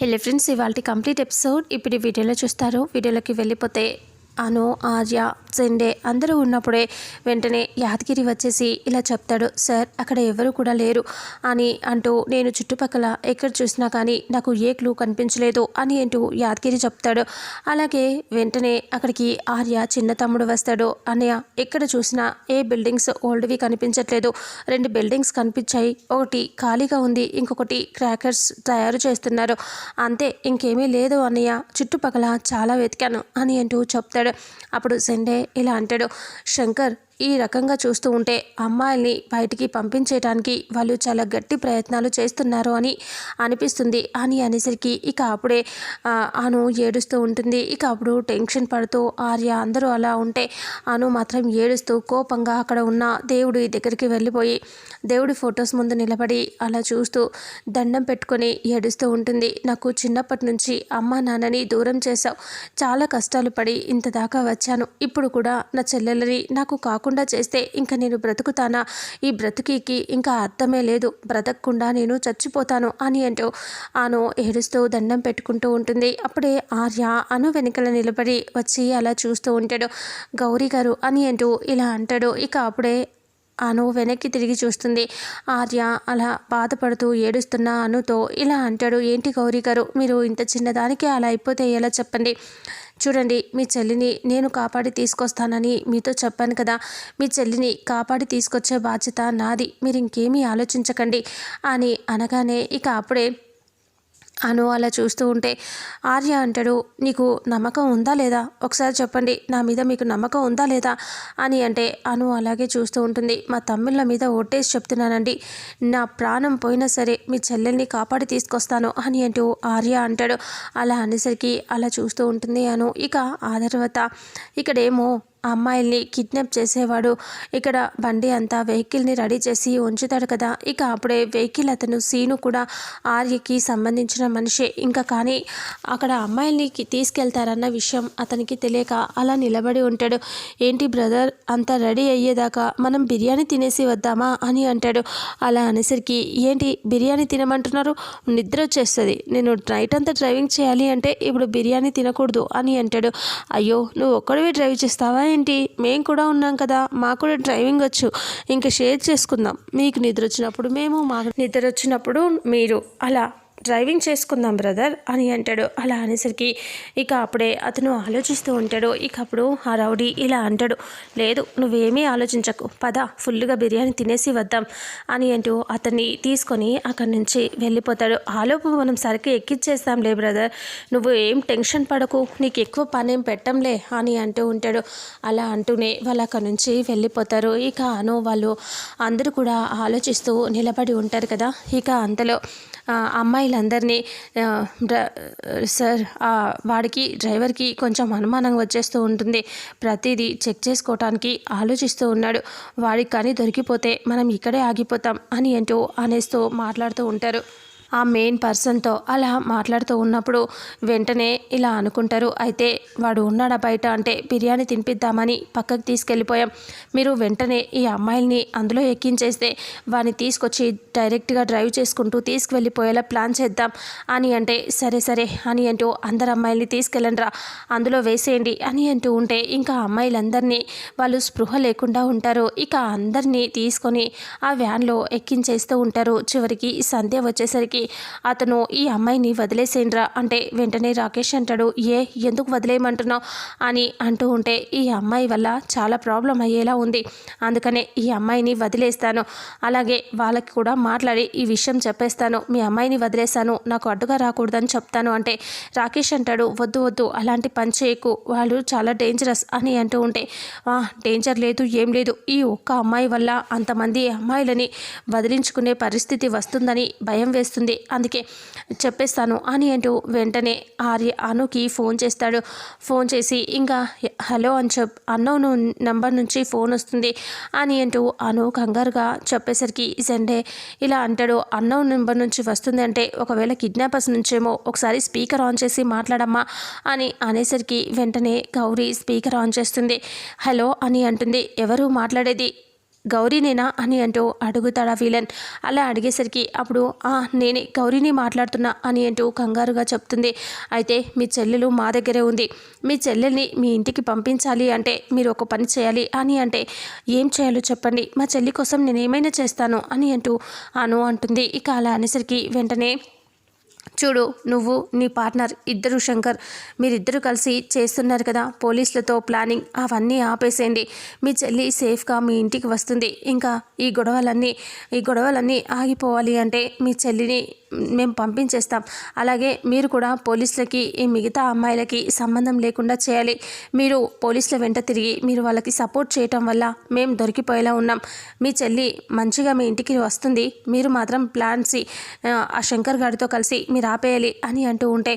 హెల్లీ friends ఇవాళ complete episode. ఇప్పుడు వీడియోలో చూస్తారు. వీడియోలోకి వెళ్ళిపోతే అను ఆర్య సెండే అందరూ ఉన్నప్పుడే వెంటనే యాదగిరి వచ్చేసి ఇలా చెప్తాడు సార్ అక్కడ ఎవరు కూడా లేరు అని అంటూ నేను చుట్టుపక్కల ఎక్కడ చూసినా కానీ నాకు ఏ క్లూ కనిపించలేదు అని అంటూ యాదగిరి చెప్తాడు. అలాగే వెంటనే అక్కడికి ఆర్య చిన్న తమ్ముడు వస్తాడు అన్నయ్య ఎక్కడ చూసినా ఏ బిల్డింగ్స్ ఓల్డ్వి కనిపించట్లేదు. రెండు బిల్డింగ్స్ కనిపించాయి. ఒకటి ఖాళీగా ఉంది ఇంకొకటి క్రాకర్స్ తయారు చేస్తున్నారు. అంతే ఇంకేమీ లేదు అన్నయ్య. చుట్టుపక్కల చాలా వెతికాను అని అంటూ చెప్తాడు. అప్పుడు సెండే ఇలా అంటాడు శంకర్ ఈ రకంగా చూస్తూ ఉంటే అమ్మాయిల్ని బయటికి పంపించేయడానికి వాళ్ళు చాలా గట్టి ప్రయత్నాలు చేస్తున్నారు అని అనిపిస్తుంది. అని అనేసరికి ఇక అప్పుడే అను ఏడుస్తూ ఉంటుంది. ఇక అప్పుడు టెన్షన్ పడుతూ ఆర్య అందరూ అలా ఉంటే అను మాత్రం ఏడుస్తూ కోపంగా అక్కడ ఉన్న దేవుడి దగ్గరికి వెళ్ళిపోయి దేవుడి ఫొటోస్ ముందు నిలబడి అలా చూస్తూ దండం పెట్టుకొని ఏడుస్తూ ఉంటుంది. నాకు చిన్నప్పటి నుంచి అమ్మ నాన్నని దూరం చేశావు. చాలా కష్టాలు పడి ఇంత దాకా వచ్చాను. ఇప్పుడు కూడా నా చెల్లెలని నాకు కాకు కాకుండా చేస్తే ఇంకా నేను బ్రతుకుతానా? ఈ బ్రతికికి ఇంకా అర్థమే లేదు. బ్రతకకుండా నేను చచ్చిపోతాను అని అంటూ ఆను ఏడుస్తూ దండం పెట్టుకుంటూ ఉంటుంది. అప్పుడే ఆర్య అను వెనుకల నిలబడి వచ్చి అలా చూస్తూ ఉంటాడు. గౌరీ గారు అని అంటూ ఇలా అంటాడు. ఇక అప్పుడే అను వెనక్కి తిరిగి చూస్తుంది. ఆర్య అలా బాధపడుతూ ఏడుస్తున్న అనుతో ఇలా అంటాడు. ఏంటి గౌరీ గారు? మీరు ఇంత చిన్నదానికి అలా అయిపోతే ఎలా చెప్పండి? చూడండి మీ చెల్లిని నేను కాపాడి తీసుకొస్తానని మీతో చెప్పాను కదా. మీ చెల్లిని కాపాడి తీసుకొచ్చే బాధ్యత నాది. మీరు ఇంకేమీ ఆలోచించకండి అని అనగానే ఇక అప్పుడే అను అలా చూస్తూ ఉంటే ఆర్య అంటాడు నీకు నమ్మకం ఉందా లేదా? ఒకసారి చెప్పండి నా మీద మీకు నమ్మకం ఉందా లేదా? అని అంటే అను అలాగే చూస్తూ ఉంటుంది. మా తమ్ముళ్ళ మీద ఒట్టేసి చెప్తున్నానండి. నా ప్రాణం పోయినా సరే మీ చెల్లెల్ని కాపాడి తీసుకొస్తాను అని అంటూ ఆర్య అంటాడు. అలా అనేసరికి అలా చూస్తూ ఉంటుంది అను. ఇక ఆ తర్వాత ఇక్కడేమో ఆ అమ్మాయిల్ని కిడ్నాప్ చేసేవాడు. ఇక్కడ బండి అంతా వెహికల్ని రెడీ చేసి ఉంచుతాడు కదా. ఇక అప్పుడే వెహికల్ అతను సీను కూడా ఆర్యకి సంబంధించిన మనిషే. ఇంకా కానీ అక్కడ అమ్మాయిల్ని తీసుకెళ్తారన్న విషయం అతనికి తెలియక అలా నిలబడి ఉంటాడు. ఏంటి బ్రదర్ అంత రెడీ అయ్యేదాకా మనం బిర్యానీ తినేసి వద్దామా అని అంటాడు. అలా అనేసరికి ఏంటి బిర్యానీ తినమంటున్నారు? నిద్ర వచ్చేస్తుంది. నేను నైట్ అంతా డ్రైవింగ్ చేయాలి అంటే ఇప్పుడు బిర్యానీ తినకూడదు అని అంటాడు. అయ్యో నువ్వు ఒక్కడివే డ్రైవ్ చేస్తావా ఏంటి? మేం కూడా ఉన్నాం కదా. మాకు కూడా డ్రైవింగ్ వచ్చు. ఇంకా షేర్ చేసుకుందాం. మీకు నిద్ర వచ్చినప్పుడు మేము మాకు నిద్ర వచ్చినప్పుడు మీరు అలా డ్రైవింగ్ చేసుకుందాం బ్రదర్ అని అంటాడు. అలా అనేసరికి ఇక అప్పుడే అతను ఆలోచిస్తూ ఉంటాడు. ఇక అప్పుడు ఆ రౌడీ ఇలా అంటాడు. లేదు నువ్వేమీ ఆలోచించకు. పద ఫుల్గా బిర్యానీ తినేసి వద్దాం అని అంటూ అతన్ని తీసుకొని అక్కడి నుంచి వెళ్ళిపోతాడు. ఆలోపు మనం సరికి ఎక్కిచ్చేస్తాంలే బ్రదర్. నువ్వు ఏం టెన్షన్ పడకు. నీకు ఎక్కువ పని ఏం పెట్టంలే అని అంటూ ఉంటాడు. అలా అంటూనే వాళ్ళు అక్కడి నుంచి వెళ్ళిపోతారు. ఇక అను వాళ్ళు అందరూ కూడా ఆలోచిస్తూ నిలబడి ఉంటారు కదా. ఇక అంతలో అమ్మాయిలు వీళ్ళందరినీ డ్ర- సార్ వాడికి డ్రైవర్కి కొంచెం అనుమానం వచ్చేస్తూ ఉంటుంది. ప్రతిదీ చెక్ చేసుకోవటానికి ఆలోచిస్తూ ఉన్నాడు. వాడికి కానీ దొరికిపోతే మనం ఇక్కడే ఆగిపోతాం అని ఏంటో అనేస్తూ మాట్లాడుతూ ఉంటారు. ఆ మెయిన్ పర్సన్తో అలా మాట్లాడుతూ ఉన్నప్పుడు వెంటనే ఇలా అనుకుంటారు. అయితే వాడు ఉన్నాడా బయట అంటే బిర్యానీ తినిపిద్దామని పక్కకు తీసుకెళ్ళిపోయాం. మీరు వెంటనే ఈ అమ్మాయిల్ని అందులో ఎక్కించేస్తే వాడిని తీసుకొచ్చి డైరెక్ట్గా డ్రైవ్ చేసుకుంటూ తీసుకువెళ్ళిపోయేలా ప్లాన్ చేద్దాం. అని అంటే సరే సరే అని అంటూ అందరు అమ్మాయిల్ని తీసుకెళ్ళండిరా. అందులో వేసేయండి అని అంటూ ఉంటే ఇంకా అమ్మాయిలందరినీ వాళ్ళు స్పృహ లేకుండా ఉంటారు. ఇక అందరినీ తీసుకొని ఆ వ్యాన్లో ఎక్కించేస్తూ ఉంటారు. చివరికి సంధ్య వచ్చేసరికి అతను ఈ అమ్మాయిని వదిలేసేయండిరా. అంటే వెంటనే రాకేష్ అంటాడు ఏ ఎందుకు వదిలేయమంటున్నావు? అని అంటూ ఉంటే ఈ అమ్మాయి వల్ల చాలా ప్రాబ్లం అయ్యేలా ఉంది. అందుకనే ఈ అమ్మాయిని వదిలేస్తాను. అలాగే వాళ్ళకి కూడా మాట్లాడి ఈ విషయం చెప్పేస్తాను. మీ అమ్మాయిని వదిలేశాను. నాకు అడ్డుగా రాకూడదని చెప్తాను. అంటే రాకేష్ అంటాడు వద్దు వద్దు. అలాంటి పని చేయకు. వాళ్ళు చాలా డేంజరస్ అని అంటూ ఉంటే డేంజర్ లేదు ఏం లేదు. ఈ ఒక్క అమ్మాయి వల్ల అంతమంది అమ్మాయిలని వదిలించుకునే పరిస్థితి వస్తుందని భయం వేస్తుంది. అందుకే చెప్పేస్తాను. అని అంటూ వెంటనే ఆర్య అనుకి ఫోన్ చేస్తాడు. ఫోన్ చేసి ఇంకా హలో అని చెప్ అన్నోను నంబర్ నుంచి ఫోన్ వస్తుంది అని అంటూ అను కంగారుగా చెప్పేసరికి సండే ఇలా అంటాడు. అన్నో నెంబర్ నుంచి వస్తుంది అంటే ఒకవేళ కిడ్నాపర్స్ నుంచేమో ఒకసారి స్పీకర్ ఆన్ చేసి మాట్లాడమ్మా అని అనేసరికి వెంటనే గౌరీ స్పీకర్ ఆన్ చేస్తుంది. హలో అని అంటుంది. ఎవరు మాట్లాడేది? గౌరీనేనా అని అంటూ అడుగుతాడా విలన్. అలా అడిగేసరికి అప్పుడు ఆ నేనే గౌరీని మాట్లాడుతున్నా అని అంటూ కంగారుగా చెప్తుంది. అయితే మీ చెల్లెలు మా దగ్గరే ఉంది. మీ చెల్లెల్ని మీ ఇంటికి పంపించాలి అంటే మీరు ఒక పని చేయాలి అని అంటే ఏం చేయాలో చెప్పండి. మా చెల్లి కోసం నేను ఏమైనా చేస్తాను అని అంటూ అను అంటుంది. ఇక అలా అనేసరికి వెంటనే చూడు నువ్వు నీ పార్ట్నర్ ఇద్దరు శంకర్ మీరిద్దరు కలిసి చేస్తున్నారు కదా పోలీసులతో ప్లానింగ్. అవన్నీ ఆపేసేయండి. మీ చెల్లి సేఫ్గా మీ ఇంటికి వస్తుంది. ఇంకా ఈ గొడవలన్నీ ఈ గొడవలన్నీ ఆగిపోవాలి అంటే మీ చెల్లిని మేము పంపించేస్తాం. అలాగే మీరు కూడా పోలీసులకి ఈ మిగతా అమ్మాయిలకి సంబంధం లేకుండా చేయాలి. మీరు పోలీసుల వెంట తిరిగి మీరు వాళ్ళకి సపోర్ట్ చేయటం వల్ల మేము దొరికిపోయేలా ఉన్నాం. మీ చెల్లి మంచిగా మీ ఇంటికి వస్తుంది. మీరు మాత్రం ప్లాన్సి ఆ శంకర్ గారితో కలిసి మీరు ఆపేయాలి అని అంటూ ఉంటే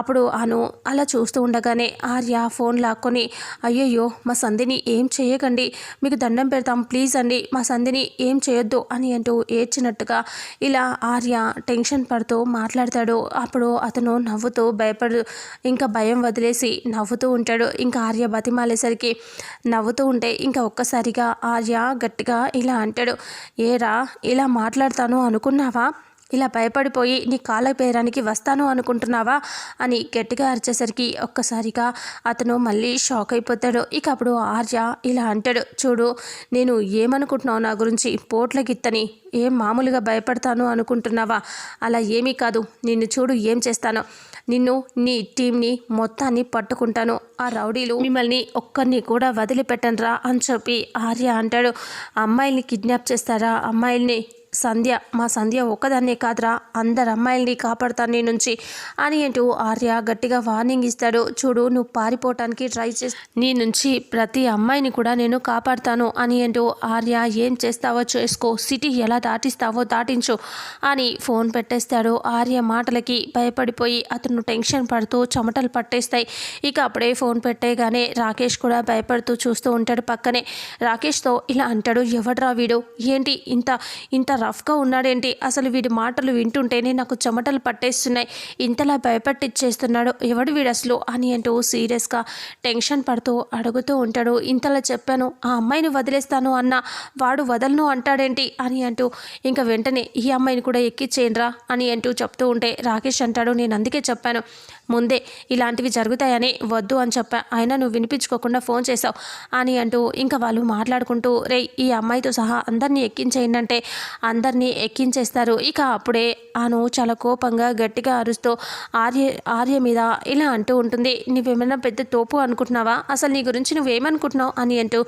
అప్పుడు అను అలా చూస్తూ ఉండగానే ఆర్య ఫోన్ లాక్కొని అయ్యయ్యో మా సంధిని ఏం చేయకండి. మీకు దండం పెడతాం. ప్లీజ్ అండి మా సంధిని ఏం చేయొద్దు అని అంటూ ఏడ్చినట్టుగా ఇలా ఆర్య టెన్షన్ పడుతూ మాట్లాడతాడు. అప్పుడు అతను నవ్వుతూ భయపడు ఇంకా భయం వదిలేసి నవ్వుతూ ఉంటాడు. ఇంకా ఆర్య బతిమాలేసరికి నవ్వుతూ ఉంటే ఇంకా ఒక్కసారిగా ఆర్య గట్టిగా ఇలా అంటాడు ఏరా ఇలా మాట్లాడతాను అనుకున్నావా? ఇలా భయపడిపోయి నీ కాళ్ళ పేరానికి వస్తాను అనుకుంటున్నావా అని గట్టిగా అరిచేసరికి ఒక్కసారిగా అతను మళ్ళీ షాక్ అయిపోతాడు. ఇక అప్పుడు ఆర్య ఇలా అంటాడు చూడు నేను ఏమనుకుంటున్నావు నా గురించి? పోట్ల గిత్తని ఏం మామూలుగా భయపడతాను అనుకుంటున్నావా? అలా ఏమీ కాదు. నిన్ను చూడు ఏం చేస్తానో. నిన్ను నీ టీంని మొత్తాన్ని పట్టుకుంటాను. ఆ రౌడీలు మిమ్మల్ని ఒక్కరిని కూడా వదిలిపెట్టనరా? అని చెప్పి ఆర్య అంటాడు. అమ్మాయిల్ని కిడ్నాప్ చేస్తారా? అమ్మాయిల్ని సంధ్య మా సంధ్య ఒక్కదాన్నే కాదురా అందరు అమ్మాయిల్ని కాపాడుతాను నీ నుంచి అని అంటూ ఆర్య గట్టిగా వార్నింగ్ ఇస్తాడు. చూడు నువ్వు పారిపోవటానికి ట్రై చేసి నీ నుంచి ప్రతి అమ్మాయిని కూడా నేను కాపాడుతాను అని అంటూ ఆర్య ఏం చేస్తావో చేసుకో సిటీ ఎలా దాటిస్తావో దాటించు అని ఫోన్ పెట్టేస్తాడు. ఆర్య మాటలకి భయపడిపోయి అతను టెన్షన్ పడుతూ చెమటలు పట్టేస్తాయి. ఇక అప్పుడే ఫోన్ పెట్టేగానే రాకేష్ కూడా భయపడుతూ చూస్తూ ఉంటాడు పక్కనే. రాకేష్తో ఇలా అంటాడు ఎవడ్రా వీడు? ఏంటి ఇంత ఇంత రఫ్గా ఉన్నాడేంటి? అసలు వీడి మాటలు వింటుంటేనే నాకు చెమటలు పట్టేస్తున్నాయి. ఇంతలా భయపెట్టిచ్చేస్తున్నాడు. ఎవడు వీడు అసలు? అని అంటూ సీరియస్గా టెన్షన్ పడుతూ అడుగుతూ ఉంటాడు. ఇంతలా చెప్పాను ఆ అమ్మాయిని వదిలేస్తాను అన్న వాడు వదలను అంటాడేంటి? అని అంటూ ఇంకా వెంటనే ఈ అమ్మాయిని కూడా ఎక్కిచ్చేయండిరా అని అంటూ చెప్తూ ఉంటే రాకేష్ అంటాడు నేను అందుకే చెప్పాను ముందే ఇలాంటివి జరుగుతాయని వద్దు అని చెప్పా. అయినా నువ్వు వినిపించుకోకుండా ఫోన్ చేసావు అని అంటూ ఇంకా వాళ్ళు మాట్లాడుకుంటూ రే ఈ అమ్మాయితో సహా అందరినీ ఎక్కించేయండి అంటే అందరినీ ఎక్కించేస్తారు. ఇక అప్పుడే ఆను చాలా కోపంగా గట్టిగా అరుస్తూ ఆర్య ఆర్య మీద ఇలా అంటూ ఉంటుంది. నువ్వేమైనా పెద్ద తోపు అనుకుంటున్నావా? అసలు నీ గురించి నువ్వేమనుకుంటున్నావు? అని అంటూ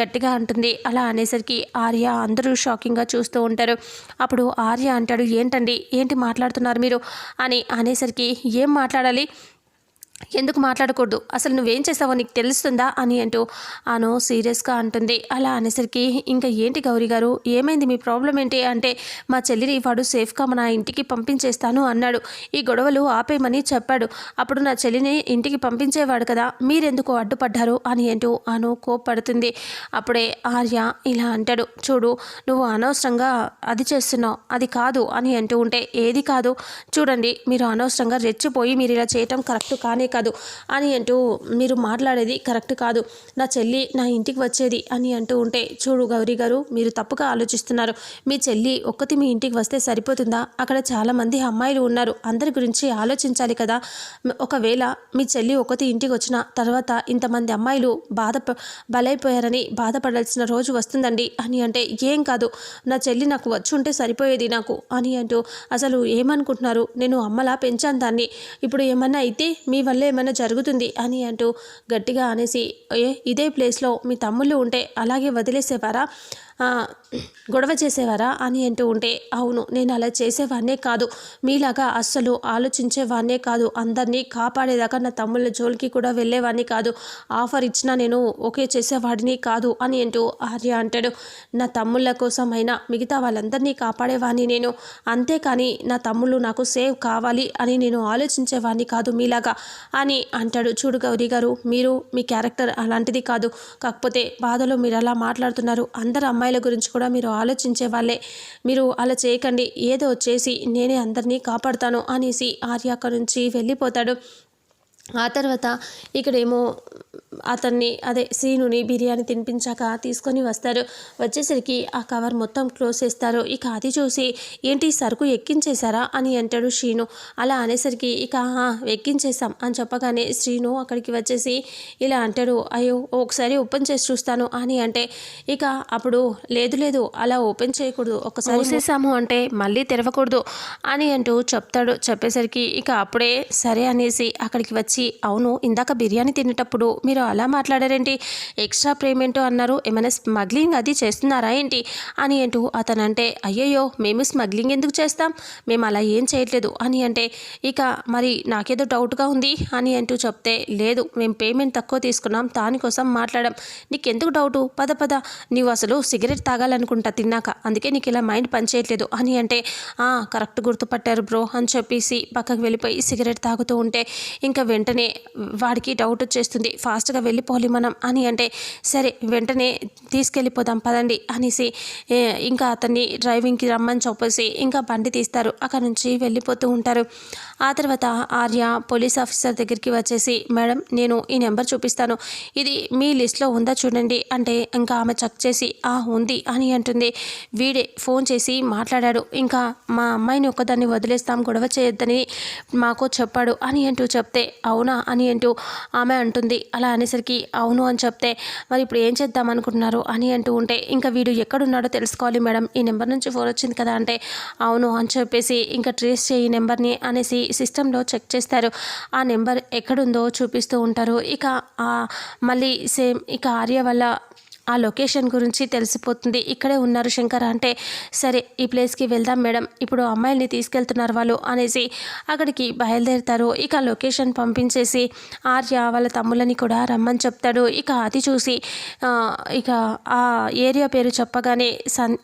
గట్టిగా అంటుంది. అలా అనేసరికి ఆర్య అందరూ షాకింగ్గా చూస్తూ ఉంటారు. అప్పుడు ఆర్య అంటాడు ఏంటండి? ఏంటి మాట్లాడుతున్నారు మీరు? అని అనేసరికి ఏం మాట్లాడాలి? ఎందుకు మాట్లాడకూడదు? అసలు నువ్వేం చేసావో నీకు తెలుస్తుందా? అని అంటూ అను సీరియస్గా అంటుంది. అలా అనేసరికి ఇంకా ఏంటి గౌరీ గారు? ఏమైంది? మీ ప్రాబ్లం ఏంటి? అంటే మా చెల్లిని వాడు సేఫ్గా మన ఇంటికి పంపించేస్తాను అన్నాడు. ఈ గొడవలు ఆపేయమని చెప్పాడు. అప్పుడు నా చెల్లిని ఇంటికి పంపించేవాడు కదా మీరెందుకు అడ్డుపడ్డారు? అని అంటూ అను కోప్పడుతుంది. అప్పుడే ఆర్య ఇలా అంటాడు. చూడు నువ్వు అనవసరంగా అది చేస్తున్నావు. అది కాదు అని అంటూ ఉంటే ఏది కాదు? చూడండి మీరు అనవసరంగా రెచ్చిపోయి మీరు ఇలా చేయటం కరెక్ట్ కానీ కాదు. అని అంటూ మీరు మాట్లాడేది కరెక్ట్ కాదు. నా చెల్లి నా ఇంటికి వచ్చేది అని అంటూ ఉంటే చూడు గౌరీ గారు మీరు తప్పుగా ఆలోచిస్తున్నారు. మీ చెల్లి ఒక్కటి మీ ఇంటికి వస్తే సరిపోతుందా? అక్కడ చాలామంది అమ్మాయిలు ఉన్నారు. అందరి గురించి ఆలోచించాలి కదా. ఒకవేళ మీ చెల్లి ఒకటి ఇంటికి వచ్చిన తర్వాత ఇంతమంది అమ్మాయిలు బాధ బలైపోయారని బాధపడాల్సిన రోజు వస్తుందండి అని అంటే ఏం కాదు. నా చెల్లి నాకు వచ్చి ఉంటే సరిపోయేది నాకు అని అంటూ అసలు ఏమనుకుంటున్నారు? నేను అమ్మలా పెంచాను దాన్ని. ఇప్పుడు ఏమన్నా అయితే మీ వల్ల ఏమైనా జరుగుతుంది అని అంటూ గట్టిగా అనేసి ఏ ఇదే ప్లేస్లో మీ తమ్ముళ్ళు ఉంటే అలాగే వదిలేసేవారా? గొడవ చేసేవారా అని అంటూ ఉంటే అవును నేను అలా చేసేవాన్నే కాదు. మీలాగా అస్సలు ఆలోచించేవాన్నే కాదు. అందరినీ కాపాడేదాకా నా తమ్ముళ్ళ జోలికి కూడా వెళ్ళేవాడిని కాదు. ఆఫర్ ఇచ్చినా నేను ఓకే చేసేవాడిని కాదు అని అంటూ ఆర్య అంటాడు. నా తమ్ముళ్ళ కోసం అయినా మిగతా వాళ్ళందరినీ కాపాడేవాడిని నేను. అంతేకాని నా తమ్ముళ్ళు నాకు సేవ్ కావాలి అని నేను ఆలోచించేవాడిని కాదు మీలాగా అని అంటాడు. చూడు గౌరీ గారు మీరు మీ క్యారెక్టర్ అలాంటిది కాదు. కాకపోతే బాధలో మీరు అలా మాట్లాడుతున్నారు. అందరు అమ్మాయిల గురించి కూడా మీరు ఆలోచించే వాళ్ళే. మీరు అలా చేయకండి. ఏదో చేసి నేనే అందరినీ కాపాడుతాను అనేసి ఆర్య అక్కడి నుంచి వెళ్ళిపోతాడు. ఆ తర్వాత ఇక్కడేమో అతన్ని అదే సీనుని బిర్యానీ తినిపించాక తీసుకొని వస్తారు. వచ్చేసరికి ఆ కవర్ మొత్తం క్లోజ్ చేస్తారు. ఇక అది చూసి ఏంటి సరుకు ఎక్కించేశారా? అని అంటాడు శ్రీను. అలా అనేసరికి ఇక ఎక్కించేశాం అని చెప్పగానే శ్రీను అక్కడికి వచ్చేసి ఇలా అంటాడు అయ్యో ఒకసారి ఓపెన్ చేసి చూస్తాను అని అంటే ఇక అప్పుడు లేదు లేదు అలా ఓపెన్ చేయకూడదు ఒకసారి చేసాము అంటే మళ్ళీ తెరవకూడదు అని అంటూ చెప్తాడు. చెప్పేసరికి ఇక అప్పుడే సరే అనేసి అక్కడికి వచ్చి అవును ఇందాక బిర్యానీ తినేటప్పుడు మీరు అలా మాట్లాడారేంటి? ఎక్స్ట్రా పేమెంట్ అన్నారు? ఏమైనా స్మగ్లింగ్ అది చేస్తున్నారా ఏంటి? అని అంటూ అతను అంటే అయ్యయ్యో మేము స్మగ్లింగ్ ఎందుకు చేస్తాం? మేము అలా ఏం చేయట్లేదు. అని అంటే ఇక మరి నాకేదో డౌట్గా ఉంది. అని అంటూ చెప్తే లేదు మేము పేమెంట్ తక్కువ తీసుకున్నాం దానికోసం మాట్లాడాం. నీకెందుకు డౌటు? పద పద. నీవు అసలు సిగరెట్ తాగాలనుకుంటా తిన్నాక అందుకే నీకు ఇలా మైండ్ పనిచేయట్లేదు అని అంటే కరెక్ట్ గుర్తుపట్టారు బ్రో అని చెప్పేసి పక్కకు వెళ్ళిపోయి సిగరెట్ తాగుతూ ఉంటే ఇంకా వెంటనే వాడికి డౌట్ వచ్చేస్తుంది. ఫాస్ట్గా వెళ్ళిపోవాలి మనం అని అంటే సరే వెంటనే తీసుకెళ్ళిపోదాం పదండి అనేసి ఇంకా అతన్ని డ్రైవింగ్కి రమ్మని చెప్పేసి ఇంకా బండి తీస్తారు. అక్కడ నుంచి వెళ్ళిపోతూ ఉంటారు. ఆ తర్వాత ఆర్య పోలీస్ ఆఫీసర్ దగ్గరికి వచ్చేసి మేడం నేను ఈ నెంబర్ చూపిస్తాను. ఇది మీ లిస్ట్లో ఉందా చూడండి అంటే ఇంకా ఆమె చెక్ చేసి ఆ ఉంది అని అంటుంది. వీడే ఫోన్ చేసి మాట్లాడాడు. ఇంకా మా అమ్మాయిని ఒక్కదాన్ని వదిలేస్తాం గొడవ చేయొద్దని మాకు చెప్పాడు అని అంటూ చెప్తే అవునా అని అంటూ ఆమె అంటుంది. అలా అనేసరికి అవును అని చెప్తే మరి ఇప్పుడు ఏం చేద్దాం అనుకుంటున్నారు? అని అంటూ ఉంటే ఇంకా వీడు ఎక్కడున్నాడో తెలుసుకోవాలి మేడం. ఈ నెంబర్ నుంచి ఫోన్ వచ్చింది కదా అంటే అవును అని చెప్పేసి ఇంకా ట్రేస్ చేయి నెంబర్ని అనేసి సిస్టంలో చెక్ చేస్తారు. ఆ నెంబర్ ఎక్కడుందో చూపిస్తూ ఉంటారు. ఇక మళ్ళీ సేమ్ ఇక ఆర్య వల్ల ఆ లొకేషన్ గురించి తెలిసిపోతుంది. ఇక్కడే ఉన్నారు శంకర్ అంటే సరే ఈ ప్లేస్కి వెళ్దాం మేడం. ఇప్పుడు అమ్మాయిల్ని తీసుకెళ్తున్నారు వాళ్ళు అనేసి అక్కడికి బయలుదేరుతారు. ఇక లొకేషన్ పంపించేసి ఆర్య వాళ్ళ తమ్ములని కూడా రమ్మని చెప్తాడు. ఇక అది చూసి ఇక ఆ ఏరియా పేరు చెప్పగానే సన్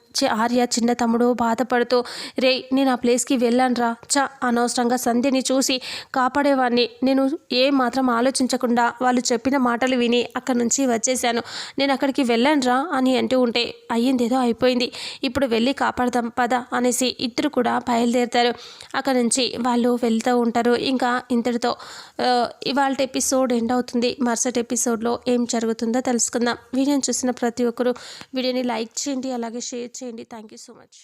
ఆర్య చిన్న తమ్ముడు బాధపడుతూ రే నేను ఆ ప్లేస్కి వెళ్ళానురా. చ అనవసరంగా సంధ్యని చూసి కాపాడేవాడిని నేను ఏ మాత్రం ఆలోచించకుండా వాళ్ళు చెప్పిన మాటలు విని అక్కడి నుంచి వచ్చేసాను నేను అక్కడికి వెళ్ళానురా అని అంటూ ఉంటే అయ్యిందేదో అయిపోయింది. ఇప్పుడు వెళ్ళి కాపాడదాం పద అనేసి ఇద్దరు కూడా బయలుదేరుతారు. అక్కడ నుంచి వాళ్ళు వెళ్తూ ఉంటారు. ఇంకా ఇంతటితో ఇవాళ ఎపిసోడ్ ఎండ్ అవుతుంది. మరుసటి ఎపిసోడ్లో ఏం జరుగుతుందో తెలుసుకుందాం. వీడియోని చూసిన ప్రతి ఒక్కరూ వీడియోని లైక్ చేయండి అలాగే షేర్ చేయండి థ్యాంక్ యూ సో మచ్